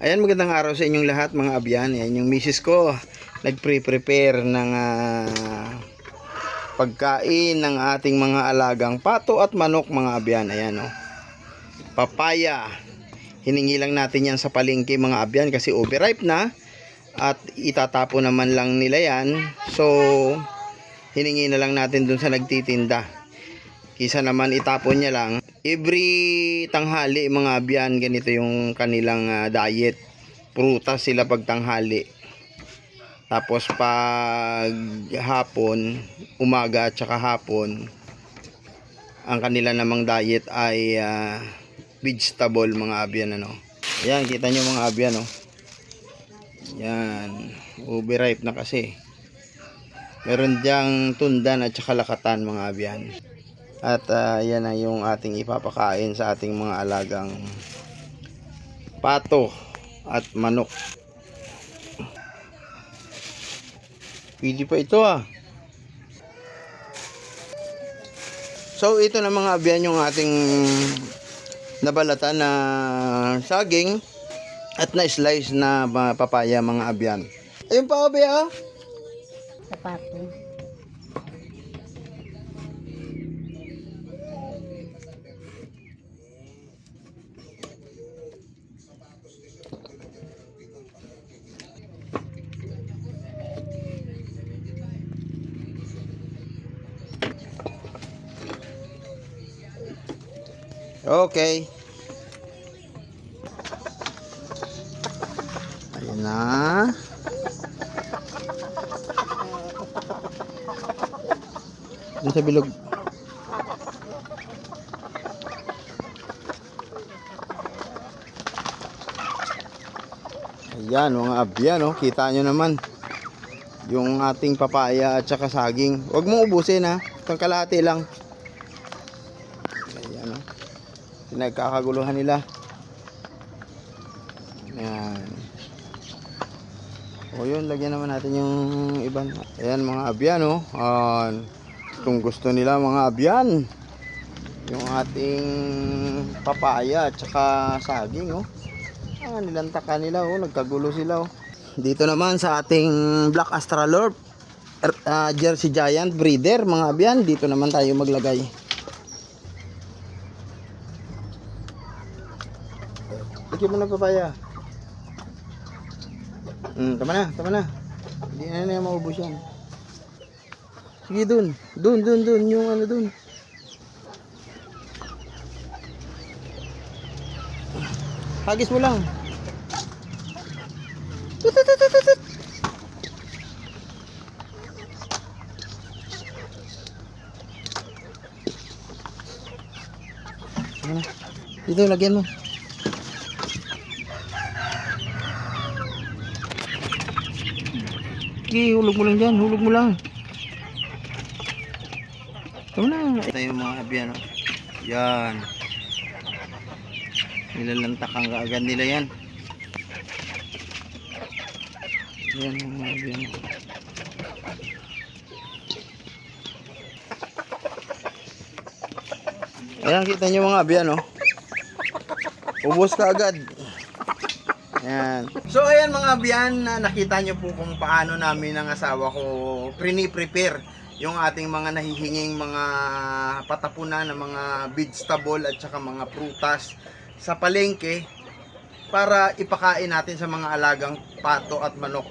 Ayan, magandang araw sa inyong lahat mga abyan. Ayan yung misis ko. Nagpre-prepare ng ah, pagkain ng ating mga alagang pato at manok mga abyan. Ayan o. Papaya. Hiningi lang natin yan sa palengke mga abyan kasi overripe na. At itatapo naman lang nila yan. So, hiningi na lang natin dun sa nagtitinda. Kisa naman itapon niya lang. Every tanghali mga abyan, ganito yung kanilang ah, diet. Prutas sila pag tanghali. Tapos pag hapon, umaga at saka hapon, ang kanila namang diet ay ah, vegetable mga abyan ano. Yan, kita nyo mga abyan oh. Yan, overripe na kasi. Meron diyang tundan at saka lakatan mga abyan. At ah, yan na yung ating ipapakain sa ating mga alagang pato at manok. Pwede pa ito ah. So ito na mga abyan yung ating nabalatan na saging at na slice na papaya mga abyan. Ayun pa abe ah. Sapato. Okay. Ayun na. Doon sa bilog. Ayan, mga abyan, oh. Kita nyo naman. Yung ating papaya at saka saging. Huwag mong ubusin, ha. Itong kalahati lang. Ayan, oh. Pinagkakaguluhan nila. Ayan. O yun, lagyan naman natin yung iban. Ayan mga abyan oh. Ayan. Kung gusto nila mga abyan. Yung ating papaya at saka saging oh. Ah, nilantakan nila oh. Nagkagulo sila oh. Dito naman sa ating Black Astralorp. ah, Jersey Giant breeder mga abyan. Dito naman tayo maglagay. Lagyan mo na papaya. Hmm, tama na, tama na. Hindi na na maubos yan. Sige dun. Dun, dun, dun. Yung ano dun. Hagis mo lang. Tut, tut, tut, tut, tut. Dito, lagyan mo. Sige, hulog mo lang dyan. Hulog mo lang. Ito na. Ito yung mga abyan. Oh. Yan. Nilalantakan ka agad nila yan. Yan yung mga abyan. Ayan, kita nyo mga abyan, oh. Ubus ka. Ayan. So ayan mga biyan, na nakita nyo po kung paano namin ang asawa ko prini-prepare yung ating mga nahihinging mga patapunan ng mga vegetable at saka mga prutas sa palengke para ipakain natin sa mga alagang pato at manok.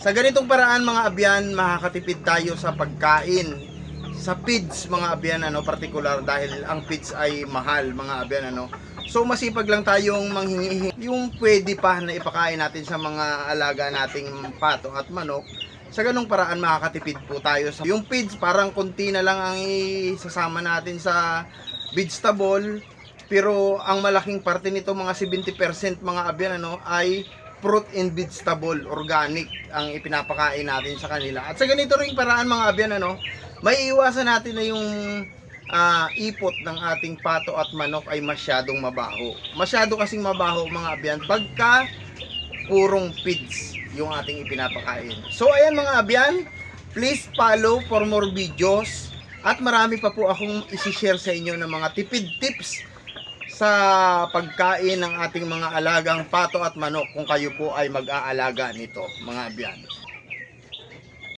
Sa ganitong paraan mga abyan, makakatipid tayo sa pagkain sa feeds mga abyan ano particular dahil ang feeds ay mahal mga abyan ano So masipag lang tayong manghingi yung pwede pa na ipakain natin sa mga alaga nating pato at manok. Sa ganung paraan makakatipid po tayo sa yung feeds parang konti na lang ang isasama natin sa vegetable pero ang malaking parte nito mga 70% mga abyan ano ay fruit and vegetable organic ang ipinapakain natin sa kanila. At sa ganito ring paraan mga abyan ano, may iwasan natin na yung ah, ipot ng ating pato at manok ay masyadong mabaho. Masyado kasing mabaho mga abyan pagka purong feeds yung ating ipinapakain. So ayan mga abyan, please follow for more videos at marami pa po akong isi-share sa inyo ng mga tipid tips sa pagkain ng ating mga alagang pato at manok kung kayo po ay mag-aalaga nito, mga abyan.